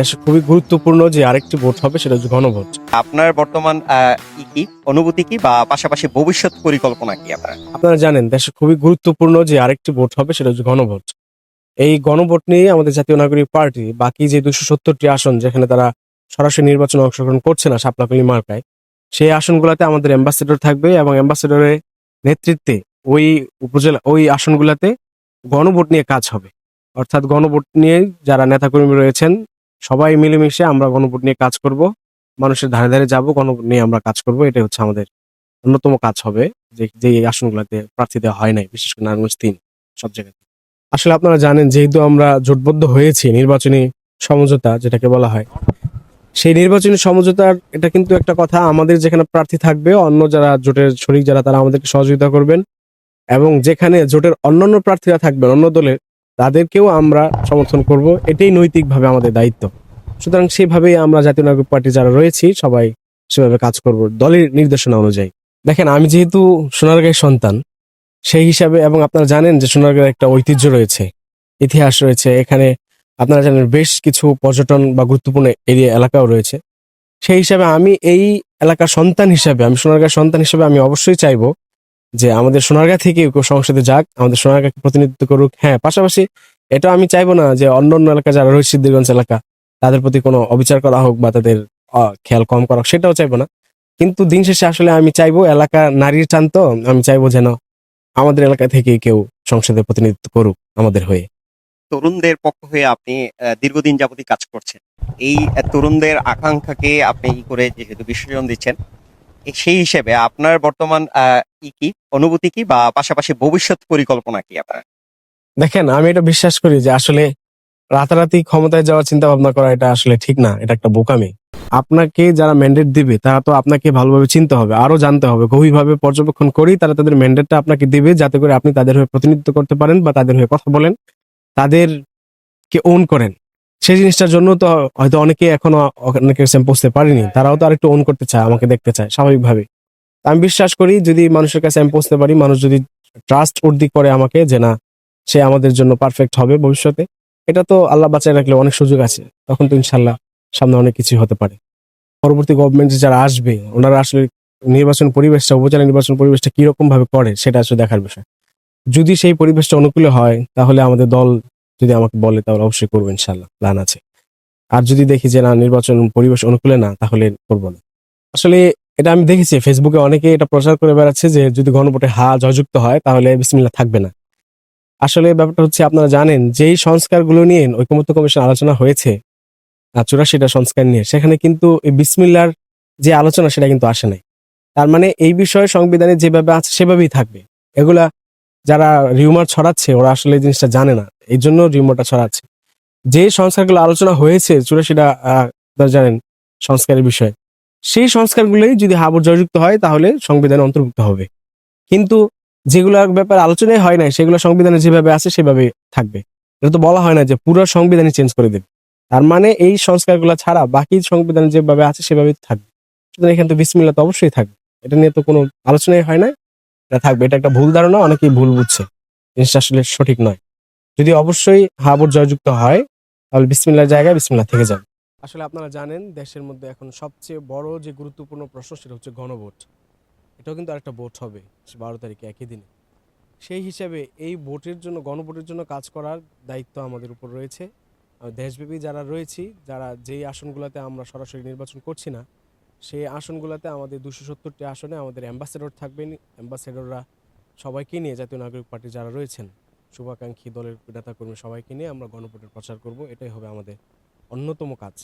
দেশে খুবই গুরুত্বপূর্ণ যে আরেকটি ভোট হবে সেটা হচ্ছে গণভোট আপনার বর্তমান কি? অনুভূতি কি বা পাশাপাশি ভবিষ্যৎ পরিকল্পনা কি আপনার? আপনারা জানেন দেশে খুবই গুরুত্বপূর্ণ যে আরেকটি ভোট হবে সেটা হচ্ছে গণভোট এই গণভোট নিয়ে আমাদের জাতীয় নাগরিক পার্টি বাকি যে দুশো সত্তরটি আসন যেখানে তারা সরাসরি নির্বাচনে অংশগ্রহণ করছে না সাপলাকলি মার্কায় সেই আসনগুলোতে আমাদের অ্যাম্বাসেডর থাকবে এবং অ্যাম্বাসেডরের নেতৃত্বে ওই উপজেলা ওই আসনগুলোতে গণভোট নিয়ে কাজ হবে। অর্থাৎ গণভোট নিয়ে যারা নেতাকর্মী রয়েছেন সবাই মিলেমিশে আমরা গণভোট নিয়ে কাজ করব। মানুষের ধারে ধারে যাব, গণভোট নিয়ে আমরা কাজ করব। এটাই হচ্ছে আমাদের অন্যতম কাজ হবে। যে যে আসনগুলোতে প্রার্থী দেওয়া হয় নাই, বিশেষ করে নারায়ণগঞ্জ তিন, সব জায়গাতে। আসলে আপনারা জানেন, যেহেতু আমরা জোটবদ্ধ হয়েছি, নির্বাচনী সমঝোতা যেটাকে বলা হয়, সেই নির্বাচনী সমঝোতার এটা কিন্তু একটা কথা, আমাদের যেখানে প্রার্থী থাকবে, অন্য যারা জোটের শরিক যারা, তারা আমাদেরকে সহযোগিতা করবেন এবং যেখানে জোটের অন্যান্য প্রার্থীরা থাকবেন, অন্য দলের তাদেরকেও আমরা সমর্থন করব। এটাই নৈতিকভাবে আমাদের দায়িত্ব। সুতরাং সেভাবেই আমরা জাতীয় নাগরিক পার্টি যারা রয়েছি, সবাই সেভাবে কাজ করব। দলের নির্দেশনা অনুযায়ী। দেখেন, আমি যেহেতু সোনারগাঁয়ের সন্তান, সেই হিসাবে এবং আপনারা জানেন যে সোনারগাঁয়ের একটা ঐতিহ্য রয়েছে, ইতিহাস রয়েছে, এখানে আপনারা জানেন বেশ কিছু পর্যটন বা গুরুত্বপূর্ণ এরিয়া এলাকাও রয়েছে। সেই হিসাবে আমি এই এলাকার সন্তান হিসাবে, আমি সোনারগাঁয়ের সন্তান হিসাবে আমি অবশ্যই চাইব যে আমাদের সোনারগাঁ থেকে সংসদে যাক, আমাদের সোনারগাঁকে প্রতিনিধিত্ব করুক। হ্যাঁ পাশাপাশি এটা আমি চাইব না যে অন্য অন্য এলাকা যারা রয়েছে সিদ্ধিরগঞ্জ এলাকা, তাদের প্রতি কোনো অবিচার করা হোক বা তাদের খেয়াল কম করা হোক, সেটাও চাইব না। কিন্তু দিন শেষে আসলে আমি চাইব এলাকা নারীর টান তো আমি চাইব যেন আমাদের এলাকা থেকে কেউ সংসদে প্রতিনিধিত্ব করুক আমাদের হয়ে। তরুণদের পক্ষ হয়ে আপনি দীর্ঘদিন যাবতই কাজ করছেন। এই তরুণদের আকাঙ্ক্ষাকে আপনি ই করে যেহেতু বিসর্জন দিচ্ছেন সেই হিসেবে আপনার বর্তমান ই কি, অনুভূতি কি বা পাশাপাশি ভবিষ্যৎ পরিকল্পনা কি আপনার? দেখেন, আমি এটা বিশ্বাস করি যে আসলে রাতারাতি ক্ষমতায় যাওয়ার চিন্তা ভাবনা করা এটা আসলে ঠিক না, এটা একটা বোকামি। আপনাকে যারা ম্যান্ডেট দিবে, তারা তো আপনাকে ভালোভাবে চিনতে হবে আরও জানতে হবে, গভীরভাবে পর্যবেক্ষণ করেই তারা তাদের ম্যান্ডেটটা আপনাকে দিবে যাতে করে আপনি তাদের হয়ে প্রতিনিধিত্ব করতে পারেন বা তাদের হয়ে কথা বলেন, তাদেরকে ওন করেন। সেই জিনিসটার জন্য তো হয়তো অনেকে এখনও অনেকের সেম পৌঁছতে পারেনি। তারাও তো আরেকটু অন করতে চায়, আমাকে দেখতে চায় স্বাভাবিকভাবে আমি বিশ্বাস করি, যদি মানুষের কাছে আমি পৌঁছতে পারি, মানুষ যদি ট্রাস্ট উর্দি করে আমাকে যে না, সে আমাদের জন্য পারফেক্ট হবে ভবিষ্যতে, এটা তো আল্লাহ বাঁচায় রাখলে অনেক সুযোগ আছে। তখন তো ইনশাল্লাহ সামনে অনেক কিছু হতে পারে। পরবর্তী গভর্নমেন্ট যারা আসবে, ওনারা আসলে নির্বাচন পরিবেশটা, উপজেলা নির্বাচন পরিবেশটা কীরকম ভাবে করে, সেটা আসলে দেখার বিষয়। যদি সেই পরিবেশটা অনুকূলে হয়, তাহলে আমাদের দল যদি আমাকে বলে, তাহলে অবশ্যই করব ইনশাল্লাহ প্ল্যান আছে। আর যদি দেখি যে, না, নির্বাচন পরিবেশ অনুকূলে না, তাহলে করব না। আসলে এটা আমি দেখেছি ফেসবুকে অনেকে এটা প্রচার করে বেড়াচ্ছে যে, যদি গণভোটে হা জয়যুক্ত হয়, তাহলে বিসমিল্লা থাকবে না। আসলে ব্যাপারটা হচ্ছে, আপনারা জানেন, যেই সংস্কারগুলো নিয়ে ঐকমত্য কমিশন আলোচনা হয়েছে চুরাশিটা সংস্কার নিয়ে, সেখানে কিন্তু এই বিসমিল্লার যে আলোচনা, সেটা কিন্তু আসে নাই। তার মানে এই বিষয়ে সংবিধানে যেভাবে আছে, সেভাবেই থাকবে। এগুলা যারা রিউমার ছড়াচ্ছে, ওরা আসলে এই জিনিসটা জানে না। এই জন্য রিউমারটা ছড়াচ্ছে। যে সংস্কারগুলো আলোচনা হয়েছে, চুরাশিটা জানেন সংস্কারের বিষয়ে, সেই সংস্কারগুলোই যদি হাবুর জয়যুক্ত হয়, তাহলে সংবিধানে অন্তর্ভুক্ত হবে। কিন্তু যেগুলোর ব্যাপারে আলোচনাই হয় নাই, সেগুলো সংবিধানে যেভাবে আছে, সেভাবে থাকবে। এটা তো বলা হয় না যে পুরো সংবিধানই চেঞ্জ করে দেবে। তার মানে এই সংস্কারগুলো ছাড়া বাকি সংবিধান যেভাবে আছে সেভাবেই থাকবে। সুতরাং এখানে তো বিসমিল্লা তো অবশ্যই থাকবে। এটা নিয়ে তো কোনো আলোচনাই হয় না এটা থাকবে। এটা একটা ভুল ধারণা, অনেকেই ভুল বুঝছে। জিনিসটা আসলে সঠিক নয়। যদি অবশ্যই হাবুর জয়যুক্ত হয়, তাহলে বিসমিল্লার জায়গায় বিসমিল্লা থেকে যাবে। আসলে আপনারা জানেন, দেশের মধ্যে এখন সবচেয়ে বড় যে গুরুত্বপূর্ণ প্রশ্ন সেটা হচ্ছে গণভোট। এটাও কিন্তু আরেকটা ভোট হবে, বারো তারিখে একই দিনে। সেই হিসাবে এই ভোটের জন্য, গণভোটের জন্য কাজ করার দায়িত্ব আমাদের উপর রয়েছে। দেশব্যাপী যারা রয়েছি, যারা যেই আসনগুলোতে আমরা সরাসরি নির্বাচন করছি না সেই আসনগুলোতে আমাদের দুশো সত্তরটি আসনে আমাদের অ্যাম্বাসেডর থাকবেন। অ্যাম্বাসেডররা সবাইকে নিয়ে জাতীয় নাগরিক পার্টি যারা রয়েছেন, শুভাকাঙ্ক্ষী দলের নেতাকর্মী সবাইকে নিয়ে আমরা গণভোটের প্রচার করব। এটাই হবে আমাদের অন্যতম কাজ।